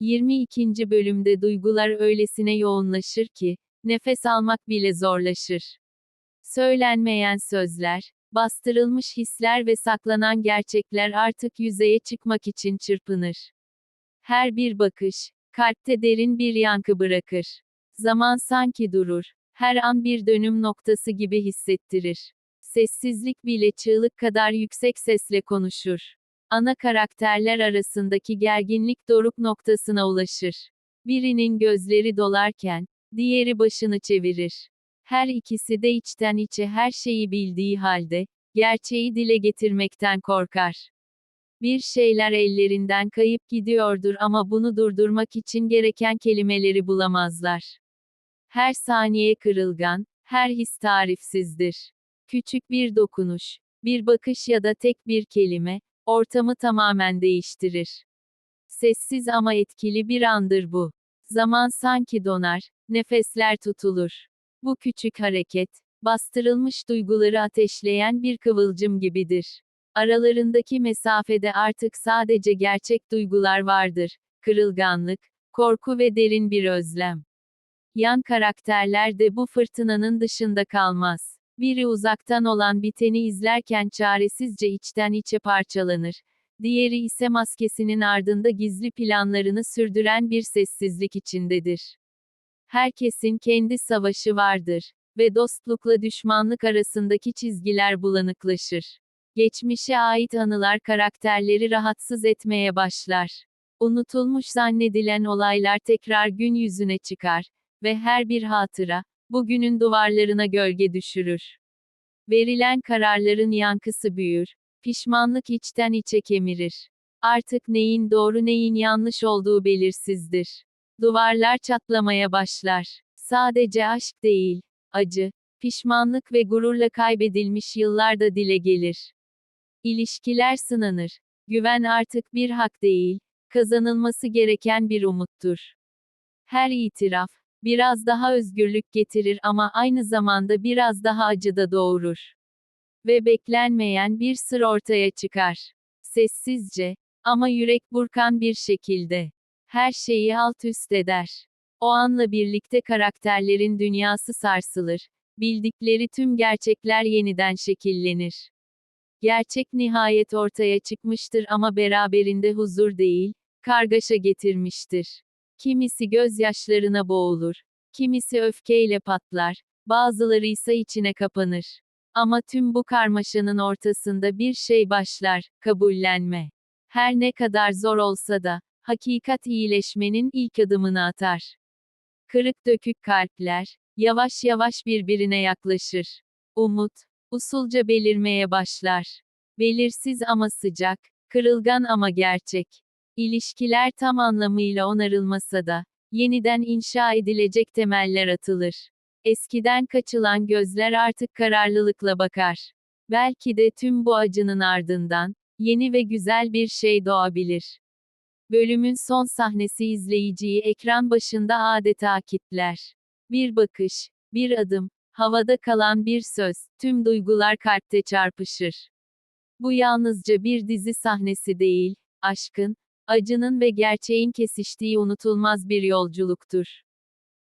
22. bölümde duygular öylesine yoğunlaşır ki, nefes almak bile zorlaşır. Söylenmeyen sözler, bastırılmış hisler ve saklanan gerçekler artık yüzeye çıkmak için çırpınır. Her bir bakış, kalpte derin bir yankı bırakır. Zaman sanki durur, her an bir dönüm noktası gibi hissettirir. Sessizlik bile çığlık kadar yüksek sesle konuşur. Ana karakterler arasındaki gerginlik doruk noktasına ulaşır. Birinin gözleri dolarken, diğeri başını çevirir. Her ikisi de içten içe her şeyi bildiği halde, gerçeği dile getirmekten korkar. Bir şeyler ellerinden kayıp gidiyordur ama bunu durdurmak için gereken kelimeleri bulamazlar. Her saniye kırılgan, her his tarifsizdir. Küçük bir dokunuş, bir bakış ya da tek bir kelime, ortamı tamamen değiştirir. Sessiz ama etkili bir andır bu. Zaman sanki donar, nefesler tutulur. Bu küçük hareket, bastırılmış duyguları ateşleyen bir kıvılcım gibidir. Aralarındaki mesafede artık sadece gerçek duygular vardır. Kırılganlık, korku ve derin bir özlem. Yan karakterler de bu fırtınanın dışında kalmaz. Biri uzaktan olan biteni izlerken çaresizce içten içe parçalanır. Diğeri ise maskesinin ardında gizli planlarını sürdüren bir sessizlik içindedir. Herkesin kendi savaşı vardır ve dostlukla düşmanlık arasındaki çizgiler bulanıklaşır. Geçmişe ait anılar karakterleri rahatsız etmeye başlar. Unutulmuş zannedilen olaylar tekrar gün yüzüne çıkar ve her bir hatıra, bugünün duvarlarına gölge düşürür. Verilen kararların yankısı büyür, pişmanlık içten içe kemirir. Artık neyin doğru neyin yanlış olduğu belirsizdir. Duvarlar çatlamaya başlar. Sadece aşk değil, acı, pişmanlık ve gururla kaybedilmiş yıllar da dile gelir. İlişkiler sınanır. Güven artık bir hak değil, kazanılması gereken bir umuttur. Her itiraf, biraz daha özgürlük getirir ama aynı zamanda biraz daha acı da doğurur. Ve beklenmeyen bir sır ortaya çıkar. Sessizce, ama yürek burkan bir şekilde. Her şeyi alt üst eder. O anla birlikte karakterlerin dünyası sarsılır. Bildikleri tüm gerçekler yeniden şekillenir. Gerçek nihayet ortaya çıkmıştır ama beraberinde huzur değil, kargaşa getirmiştir. Kimisi gözyaşlarına boğulur, kimisi öfkeyle patlar, bazıları ise içine kapanır. Ama tüm bu karmaşanın ortasında bir şey başlar, kabullenme. Her ne kadar zor olsa da, hakikat iyileşmenin ilk adımını atar. Kırık dökük kalpler, yavaş yavaş birbirine yaklaşır. Umut, usulca belirmeye başlar. Belirsiz ama sıcak, kırılgan ama gerçek. İlişkiler tam anlamıyla onarılmasa da, yeniden inşa edilecek temeller atılır. Eskiden kaçılan gözler artık kararlılıkla bakar. Belki de tüm bu acının ardından, yeni ve güzel bir şey doğabilir. Bölümün son sahnesi izleyiciyi ekran başında adeta kitler. Bir bakış, bir adım, havada kalan bir söz, tüm duygular kalpte çarpışır. Bu yalnızca bir dizi sahnesi değil, aşkın, acının ve gerçeğin kesiştiği unutulmaz bir yolculuktur.